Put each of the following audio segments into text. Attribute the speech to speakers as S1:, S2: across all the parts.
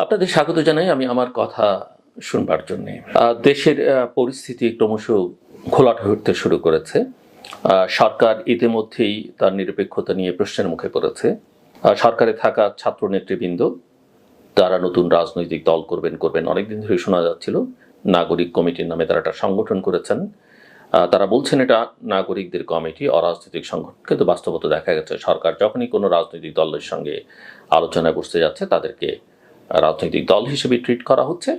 S1: আপনাদের স্বাগত জানাই, আমি আমার কথা শুনবার জন্য। দেশের পরিস্থিতি ক্রমশ ঘোলাট হয়ে উঠতে শুরু করেছে। সরকার ইতিমধ্যেই তার নিরপেক্ষতা নিয়ে প্রশ্নের মুখে পড়েছে। সরকারে থাকা ছাত্র নেতৃবৃন্দ তারা নতুন রাজনৈতিক দল করবেন করবেন, অনেকদিন ধরে শোনা যাচ্ছিল। নাগরিক কমিটির নামে তারা একটা সংগঠন করেছেন। তারা বলছেন এটা নাগরিকদের কমিটি, অরাজনৈতিক সংগঠন। কিন্তু বাস্তবতা দেখা গেছে, সরকার যখনই কোনো রাজনৈতিক দলের সঙ্গে আলোচনায় বসতে যাচ্ছে, তাদেরকে রাজনৈতিক দল হিসেবে ট্রিট করা হচ্ছে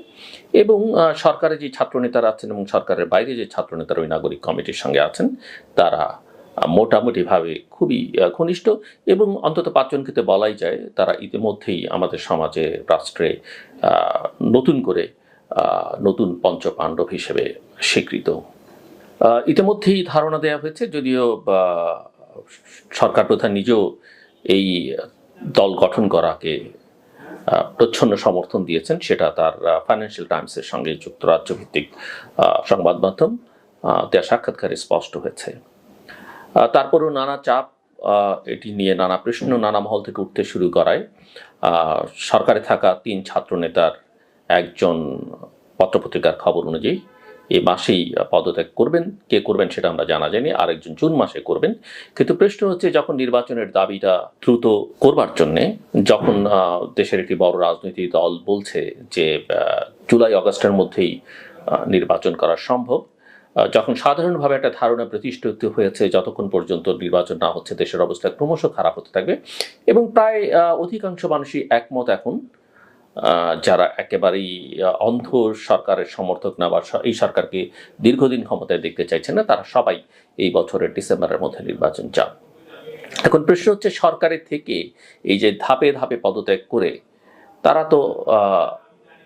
S1: এবং আহ, সরকারের যে ছাত্রনেতারা আছেন এবং সরকারের বাইরে যে ছাত্রনেতারা ওই নাগরিক কমিটির সঙ্গে আছেন তারা মোটামুটিভাবে খুবই ঘনিষ্ঠ এবং অন্তত পাঁচজনকে বলাই যায় তারা ইতিমধ্যেই আমাদের সমাজে রাষ্ট্রে নতুন করে নতুন পঞ্চপাণ্ডব হিসেবে স্বীকৃত। ইতিমধ্যেই ধারণা দেওয়া হয়েছে যদিও সরকার প্রধান নিজেও এই দল গঠন করাকে প্রচ্ছন্ন সমর্থন দিয়েছেন, সেটা তার ফাইন্যান্সিয়াল টাইমসের সঙ্গে যুক্তরাজ্য ভিত্তিক সংবাদ মাধ্যম দেওয়া সাক্ষাৎকারে স্পষ্ট হয়েছে। তারপরেও নানা চাপ এটি নিয়ে নানা প্রশ্ন নানা মহল থেকে উঠতে শুরু করায়। সরকারে থাকা তিন ছাত্র নেতার একজন পত্রপত্রিকার খবর অনুযায়ী এই মাসেই পদত্যাগ করবেন। কে করবেন সেটা আমরা জানা যায়নি। আরেকজন জুন মাসে করবেন। কিন্তু প্রশ্ন হচ্ছে, যখন নির্বাচনের দাবিটা দ্রুত করবার জন্যে, যখন দেশের একটি বড় রাজনৈতিক দল বলছে যে জুলাই, অগস্টের মধ্যেই নির্বাচন করা সম্ভব যখন সাধারণভাবে একটা ধারণা প্রতিষ্ঠিত হয়েছে, যতক্ষণ পর্যন্ত নির্বাচন না হচ্ছে, দেশের অবস্থা ক্রমশ খারাপ হতে থাকবে এবং প্রায় অধিকাংশ মানুষই একমত এখন যারা একেবারেই অন্ধ সরকারের সমর্থক না বা এই সরকারকে দীর্ঘদিন ক্ষমতায় দেখতে চাইছেন না, তারা সবাই এই বছরের ডিসেম্বরের মধ্যে নির্বাচন চান। এখন প্রশ্ন হচ্ছে সরকারের থেকে এই যে ধাপে ধাপে পদত্যাগ করে তারা তো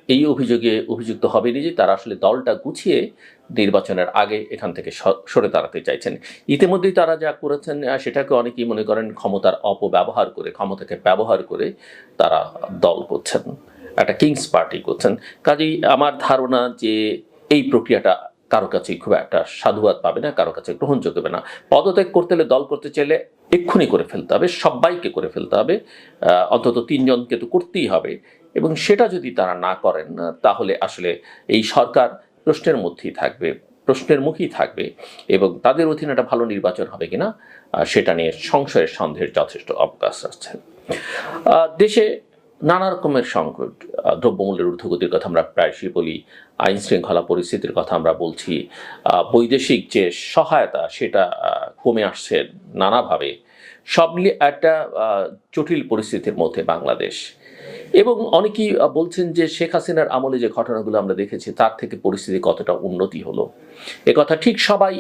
S1: এই অভিযোগে অভিযুক্ত হবেনি যে তারা আসলে দলটা গুছিয়ে নির্বাচনের আগে এখান থেকে সরে দাঁড়াতে চাইছেন। ইতিমধ্যেই তারা যা করেছেন সেটাকে অনেকেই মনে করেন ক্ষমতার অপব্যবহার করে, ক্ষমতাকে ব্যবহার করে তারা দল করছেন। একটা কিংস পার্টি করছেন। কাজেই আমার ধারণা যে এই প্রক্রিয়াটা কারও কাছে খুব একটা সাধুবাদ পাবে না, কারও কাছে গ্রহণযোগ্য না। পদত্যাগ করতে হলে দল করতে চাইলে এক্ষুনি করে ফেলতে হবে, সবাইকে করে ফেলতে হবে। অন্তত তিনজনকে তো করতেই হবে। এবং সেটা যদি তারা না করেন, তাহলে আসলে এই সরকার প্রশ্নের মধ্যেই থাকবে, প্রশ্নের মুখেই থাকবে। এবং তাদের অধীনে একটা ভালো নির্বাচন হবে কিনা সেটা নিয়ে সংশয়ের সন্দেহের যথেষ্ট অবকাশ আছে। দেশে নানা রকমের সংকট দ্রব্যমূল্যের ঊর্ধ্বগতির কথা আমরা প্রায়শই বলি, আইন শৃঙ্খলা পরিস্থিতির কথা আমরা বলছি বৈদেশিক যে সহায়তা সেটা কমে আসছে নানাভাবে। সব মিলিয়ে একটা জটিল পরিস্থিতির মধ্যে বাংলাদেশ। এবং অনেকেই বলছেন যে শেখ হাসিনার আমলে যে ঘটনাগুলো আমরা দেখেছি, তার থেকে পরিস্থিতি কতটা উন্নতি হলো? কথা ঠিক সবাই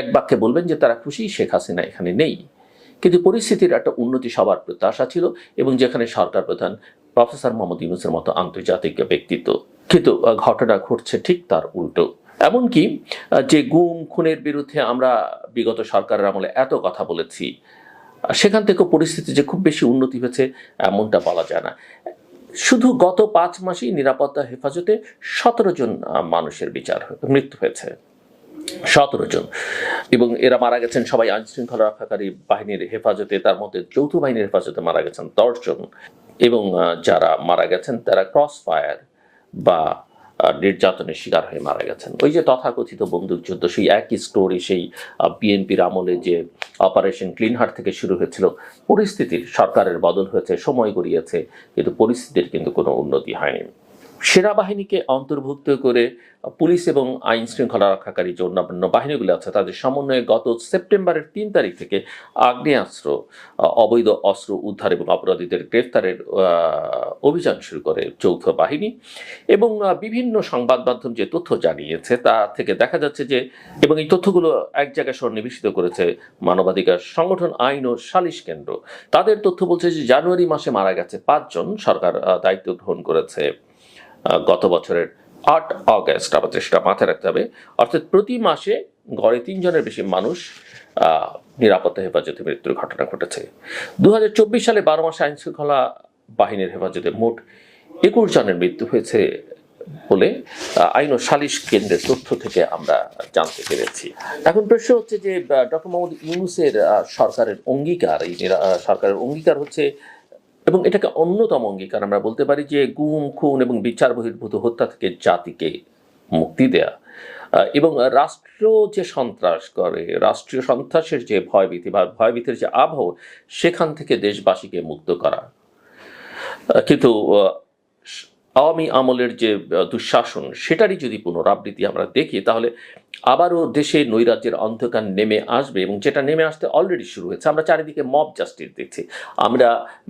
S1: এক বাক্যে বলবেন যে তারা খুশি, শেখ হাসিনা এখানে নেই। কিন্তু পরিস্থিতির একটা উন্নতি সবার প্রত্যাশা ছিল এবং যেখানে সরকার প্রধান প্রফেসর মোহাম্মদ ইউনুসের মতো আন্তর্জাতিক ব্যক্তিত্ব। কিন্তু ঘটনা ঘটছে ঠিক তার উল্টো। এমনকি যে গুম, খুনের বিরুদ্ধে আমরা বিগত সরকারের আমলে এত কথা বলেছি, সেখান থেকে পরিস্থিতি যে খুব বেশি উন্নতি হয়েছে এমনটা বলা যায় না। শুধু গত পাঁচ মাসেই নিরাপত্তা হেফাজতে সতেরো জন মানুষের বিচার মৃত্যু হয়েছে। সতেরো জন। এবং এরা মারা গেছেন সবাই আইন শৃঙ্খলা রক্ষাকারী বাহিনীর হেফাজতে, তার মধ্যে যৌথ বাহিনীর হেফাজতে মারা গেছেন দশজন এবং যারা মারা গেছেন তারা ক্রস ফায়ার বা নির্যাতনের শিকার হয়ে মারা গেছেন। ওই যে তথাকথিত বন্দুকযুদ্ধ সেই একই স্টোরি সেই বিএনপির আমলে যে অপারেশন ক্লিন হার্ট থেকে শুরু হয়েছিল, পরিস্থিতির সরকারের বদল হয়েছে, সময় গড়িয়েছে, কিন্তু পরিস্থিতির কিন্তু কোনো উন্নতি হয়নি। সেনাবাহিনীকে অন্তর্ভুক্ত করে পুলিশ এবং আইন শৃঙ্খলা রক্ষাকারী যে অন্যান্য বাহিনীগুলো আছে, তাদের সমন্বয়ে গত সেপ্টেম্বরের তিন তারিখ থেকে আগ্নেয়াস্ত্র, অবৈধ অস্ত্র উদ্ধার এবং অপরাধীদের গ্রেফতারের অভিযান শুরু করে যৌথ বাহিনী এবং বিভিন্ন সংবাদ মাধ্যম যে তথ্য জানিয়েছে, তা থেকে দেখা যাচ্ছে যে এবং এই তথ্যগুলো এক জায়গায় সন্নিবেশিত করেছে মানবাধিকার সংগঠন, আইন ও সালিশ কেন্দ্র। তাদের তথ্য বলছে যে জানুয়ারি মাসে মারা গেছে পাঁচজন, সরকার দায়িত্ব গ্রহণ করেছে। গত বছরের আট অগস্ট আমাদের সেটা মাথায় রাখতে হবে, অর্থাৎ প্রতি মাসে গড়ে তিনজনের বেশি মানুষ নিরাপত্তা, হেফাজতে মৃত্যুর ঘটনা ঘটেছে। দুহাজার চব্বিশ সালে বারো মাসে আইন শৃঙ্খলা বাহিনীর হেফাজতে মোট একুশ জনের মৃত্যু হয়েছে বলে আইন ও সালিশ কেন্দ্রের তথ্য থেকে আমরা জানতে পেরেছি। এখন প্রশ্ন হচ্ছে যে ডক্টর মোহাম্মদ ইউনুসের সরকারের অঙ্গীকার, এই সরকারের অঙ্গীকার হচ্ছে এবং এটাকে অন্যতম অঙ্গীকার আমরা বলতে পারি যে গুম, খুন এবং বিচার বহির্ভূত হত্যা থেকে জাতিকে মুক্তি দেয়া। এবং রাষ্ট্র যে সন্ত্রাস করে, রাষ্ট্রীয় সন্ত্রাসের যে ভয়ভীতি বা ভয়ভীতির যে আবহ, সেখান থেকে দেশবাসীকে মুক্ত করা। কিন্তু আওয়ামী আমলের যে দুঃশাসন, সেটারই যদি পুনরাবৃত্তি আমরা দেখি, তাহলে আবারও দেশে নৈরাজ্যের অন্ধকার নেমে আসবে এবং যেটা নেমে আসতে অলরেডি শুরু হয়েছে। আমরা চারিদিকে মব জাস্টিস দেখছি। আমরা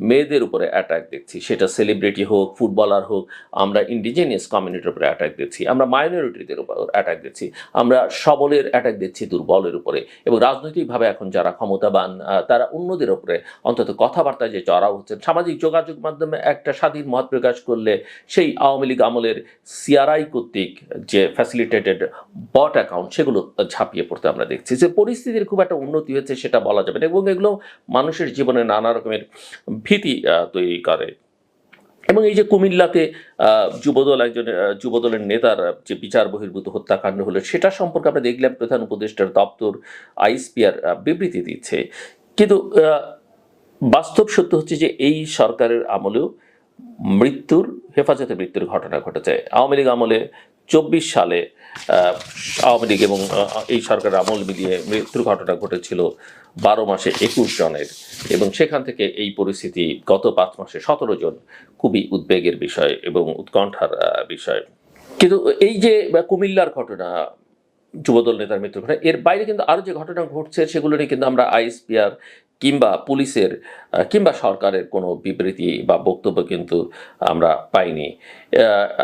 S1: মেয়েদের উপরে অ্যাটাক দেখছি। সেটা সেলিব্রিটি হোক ফুটবলার হোক, আমরা ইন্ডিজিনিয়াস কমিউনিটির উপরে অ্যাটাক দিচ্ছি আমরা মাইনরিটিদের উপর অ্যাটাক দিচ্ছি আমরা সবলের অ্যাটাক দিচ্ছি দুর্বলের উপরে। এবং রাজনৈতিকভাবে এখন যারা ক্ষমতাবান তারা অন্যদের উপরে অন্তত কথাবার্তায় যে চড়াও হচ্ছেন সামাজিক যোগাযোগ মাধ্যমে একটা স্বাধীন মত প্রকাশ করলে সেই আওয়ামী লীগ আমলের সিআরআই কর্তৃক যে ফ্যাসিলিটেটেড বট অ্যাকাউন্ট সেগুলো ঝাঁপিয়ে পড়তে আমরা দেখছি যে পরিস্থিতির খুব একটা উন্নতি হয়েছে সেটা বলা যাবে না এবং এগুলো মানুষের জীবনে নানা রকমের ভীতি তৈরি করে। এবং এই যে কুমিল্লাতে যুবদল একজন যুবদলের নেতার যে বিচার বহির্ভূত হত্যাকাণ্ড হলো সেটা সম্পর্কে আমরা দেখলাম প্রধান উপদেষ্টার দপ্তর আইসপিআর বিবৃতি দিচ্ছে। কিন্তু বাস্তব সত্য হচ্ছে যে এই সরকারের আমলেও মৃত্যুর, হেফাজতে মৃত্যুর ঘটনা ঘটেছে। আওয়ামী লীগ আমলে চব্বিশ সালে আওয়ামী লীগ এবং এই সরকারের আমল মিলিয়ে মৃত্যুর ঘটনা ঘটেছিল বারো মাসে একুশ জনের। এবং সেখান থেকে এই পরিস্থিতি গত পাঁচ মাসে সতেরো জন খুবই উদ্বেগের বিষয় এবং উৎকণ্ঠার বিষয়। কিন্তু এই যে কুমিল্লার ঘটনা, যুবদল নেতার মৃত্যুর ঘটনা, এর বাইরে কিন্তু আরও যে ঘটনা ঘটছে সেগুলো নিয়ে কিন্তু আমরা আইএসপিআর কিংবা পুলিশের কিংবা সরকারের কোনো বিবৃতি বা বক্তব্য কিন্তু আমরা পাইনি।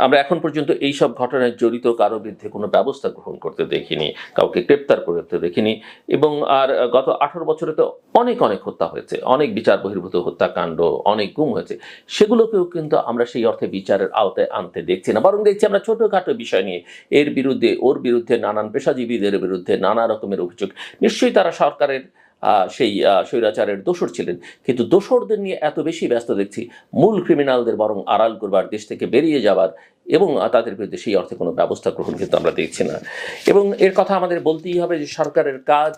S1: আমরা এখন পর্যন্ত এই সব ঘটনায় জড়িত কারও বিরুদ্ধে কোনো ব্যবস্থা গ্রহণ করতে দেখিনি, কাউকে গ্রেপ্তার করতে দেখিনি এবং আর গত আঠারো বছরে তো অনেক অনেক হত্যা হয়েছে, অনেক বিচার বহির্ভূত হত্যাকাণ্ড, অনেক গুম হয়েছে। সেগুলোকেও কিন্তু আমরা সেই অর্থে বিচারের আওতায় আনতে দেখছি না, বরং দেখছি আমরা ছোটোখাটো বিষয় নিয়ে, এর বিরুদ্ধে, ওর বিরুদ্ধে, নানান পেশাজীবীদের বিরুদ্ধে নানা রকমের অভিযোগ। নিশ্চয়ই তারা সরকারের সেই স্বৈরাচারের দোষর ছিলেন। কিন্তু দোসরদের নিয়ে এত বেশি ব্যস্ত দেখছি, মূল ক্রিমিনালদের বরং আড়াল করবার দেশ থেকে বেরিয়ে যাবার এবং তাদের বিরুদ্ধে সেই অর্থে কোনো ব্যবস্থা গ্রহণ কিন্তু আমরা দেখছি না। এবং এর কথা আমাদের বলতেই হবে যে সরকারের কাজ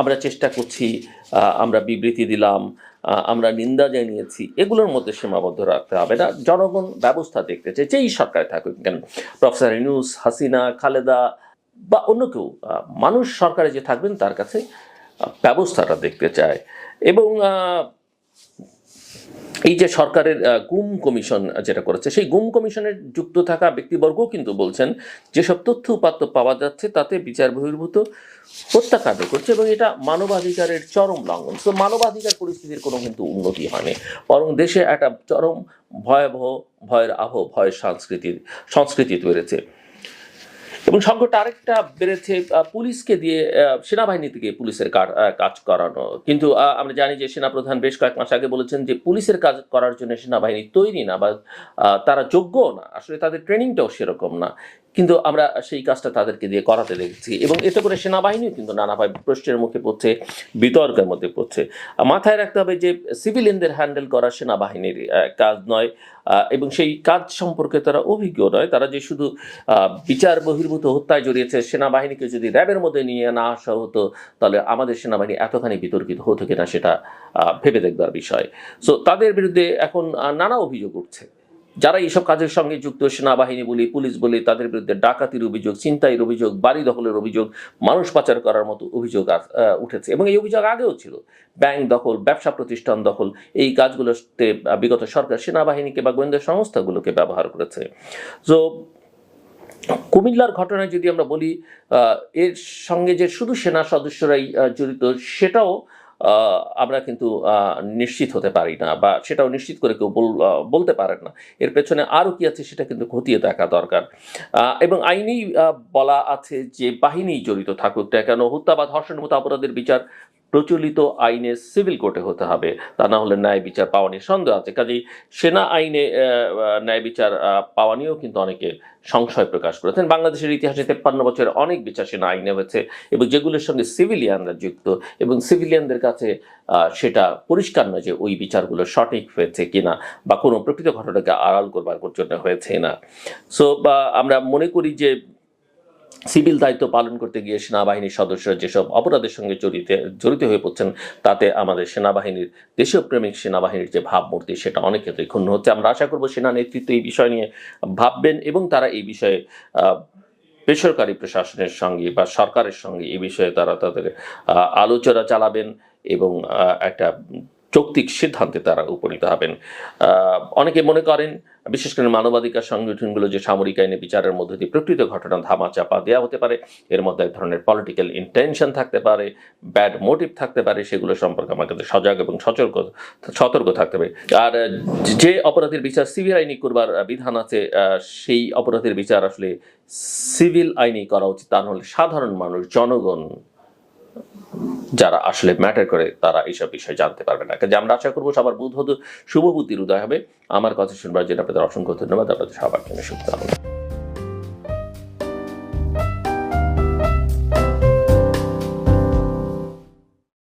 S1: আমরা চেষ্টা করছি আমরা বিবৃতি দিলাম আমরা নিন্দা জানিয়েছি, এগুলোর মধ্যে সীমাবদ্ধ রাখতে হবে না। জনগণ ব্যবস্থা দেখতে চাই যেই সরকারে থাকুক কেন। প্রফেসর ইনুস হাসিনা, খালেদা বা অন্য কেউ মানুষ সরকারে যে থাকবেন তার কাছে ব্যবস্থাটা দেখতে চায়। এবং এই যে সরকারের গুম কমিশন যেটা করেছে, সেই গুম কমিশনের যুক্ত থাকা ব্যক্তিবর্গও কিন্তু বলছেন, যেসব তথ্য উপাত্ত পাওয়া যাচ্ছে তাতে বিচার বহির্ভূত হত্যাকাণ্ড করছে এবং এটা মানবাধিকারের চরম লঙ্ঘন। তো মানবাধিকার পরিস্থিতির কোনো কিন্তু উন্নতি হয়নি, বরং দেশে একটা চরম ভয়াবহ, ভয়ের আবহ, ভয়ের সংস্কৃতির, সংস্কৃতি তৈরেছে। এবং সংকটটা আরেকটা বেড়েছে পুলিশকে দিয়ে সেনাবাহিনী থেকে পুলিশের কাজ করানো। কিন্তু আমরা জানি যে সেনাপ্রধান বেশ কয়েক মাস আগে বলেছেন যে পুলিশের কাজ করার জন্য সেনাবাহিনী তৈরি না বা তারা যোগ্য না। আসলে তাদের ট্রেনিংটাও সেরকম না। কিন্তু আমরা সেই কাজটা তাদেরকে দিয়ে করাতে দেখছি এবং এতে করে সেনাবাহিনীও কিন্তু নানাভাবে প্রশ্নের মুখে পড়ছে, বিতর্কের মধ্যে পড়ছে। মাথায় রাখতে হবে যে সিভিলিয়ানদের হ্যান্ডেল করা সেনাবাহিনীর কাজ নয়। এবং সেই কাজ সম্পর্কে তারা অভিজ্ঞ নয়। তারা যে শুধু বিচার বহির্ভূত হত্যায় জড়িয়েছে সেনাবাহিনীকে যদি র্যাবের মধ্যে নিয়ে না আসা হতো, তাহলে আমাদের সেনাবাহিনী এতখানি বিতর্কিত হতো কিনা সেটা ভেবে দেখবার বিষয়। সো তাদের বিরুদ্ধে এখন নানা অভিযোগ উঠছে। যারা এইসব কাজের সঙ্গে যুক্ত, সেনাবাহিনী বলি, পুলিশ বলি, তাদের বিরুদ্ধে ডাকাতির অভিযোগ, ছিনতাইয়ের অভিযোগ, বাড়ি দখলের অভিযোগ, মানুষ পাচার করার মতো অভিযোগ উঠেছে। এবং এই অভিযোগ আগেও ছিল। ব্যাংক দখল, ব্যবসা প্রতিষ্ঠান দখল, এই কাজগুলোতে বিগত সরকার সেনাবাহিনীকে বা গোয়েন্দা সংস্থাগুলোকে ব্যবহার করেছে। সো কুমিল্লার ঘটনায় যদি আমরা বলি এর সঙ্গে যে শুধু সেনা সদস্যরাই জড়িত, সেটাও আমরা কিন্তু নিশ্চিত হতে পারি না বা সেটাও নিশ্চিত করে কেউ বল- বলতে পারেন না। এর পেছনে আরও কি আছে সেটা কিন্তু খতিয়ে দেখা দরকার। এবং আইনেই বলা আছে যে বাহিনী জড়িত থাকুক কেন হত্যা বা ধর্ষণের মতো অপরাধের বিচার প্রচলিত আইনে সিভিল কোর্টে হতে হবে। তা না হলে ন্যায় বিচার পাওয়া নিয়ে সন্দেহ আছে। কাজেই সেনা আইনে ন্যায় বিচার পাওয়া নিয়েও কিন্তু অনেকে সংশয় প্রকাশ করেছেন। বাংলাদেশের ইতিহাসে তেপ্পান্ন বছরের অনেক বিচার সেনা আইনে হয়েছে এবং যেগুলোর সঙ্গে সিভিলিয়ানরা যুক্ত এবং সিভিলিয়ানদের কাছে সেটা পরিষ্কার নয় যে ওই বিচারগুলো সঠিক হয়েছে কিনা বা কোনো প্রকৃত ঘটনাকে আড়াল করবার জন্য হয়েছে না। সো আমরা মনে করি যে সিভিল দায়িত্ব পালন করতে গিয়ে সেনাবাহিনীর সদস্যরা যেসব অপরাধের সঙ্গে জড়িত জড়িত হয়ে পড়ছেন, তাতে আমাদের সেনাবাহিনীর দেশীয় প্রেমিক সেনাবাহিনীর যে ভাবমূর্তি, সেটা অনেক ক্ষেত্রে ক্ষুণ্ণ হচ্ছে। আমরা আশা করব সেনা নেতৃত্ব এই বিষয় নিয়ে ভাববেন এবং তারা এই বিষয়ে বেসরকারি প্রশাসনের সঙ্গে বা সরকারের সঙ্গে এই বিষয়ে তারা তাদের আলোচনা চালাবেন এবং একটা যৌক্তিক সিদ্ধান্তে তারা উপনীত হবেন। অনেকে মনে করেন, বিশেষ করে মানবাধিকার সংগঠনগুলো যে সামরিক আইনে বিচারের মধ্যে দিয়ে প্রকৃত ঘটনা ধামা চাপা দেওয়া হতে পারে, এর মধ্যে এক ধরনের পলিটিক্যাল ইন্টেনশন থাকতে পারে ব্যাড মোটিভ থাকতে পারে, সেগুলো সম্পর্কে আমাদের সজাগ এবং সতর্ক সতর্ক থাকতে হবে। আর, যে অপরাধের বিচার সিভিল আইনি করবার বিধান আছে সেই অপরাধের বিচার আসলে সিভিল আইনি করা উচিত। তা নাহলে সাধারণ মানুষ, জনগণ যারা আসলে ম্যাটার করে, তারা এইসব বিষয় জানতে পারবে না। কাজে আমরা আশা করব সবার বুধ শুভ বুদ্ধির উদয় হবে। আমার কথা শুনবার জন্য আপনাদের অসংখ্য ধন্যবাদ। আপনাদের সবার জন্য শুভ কামনা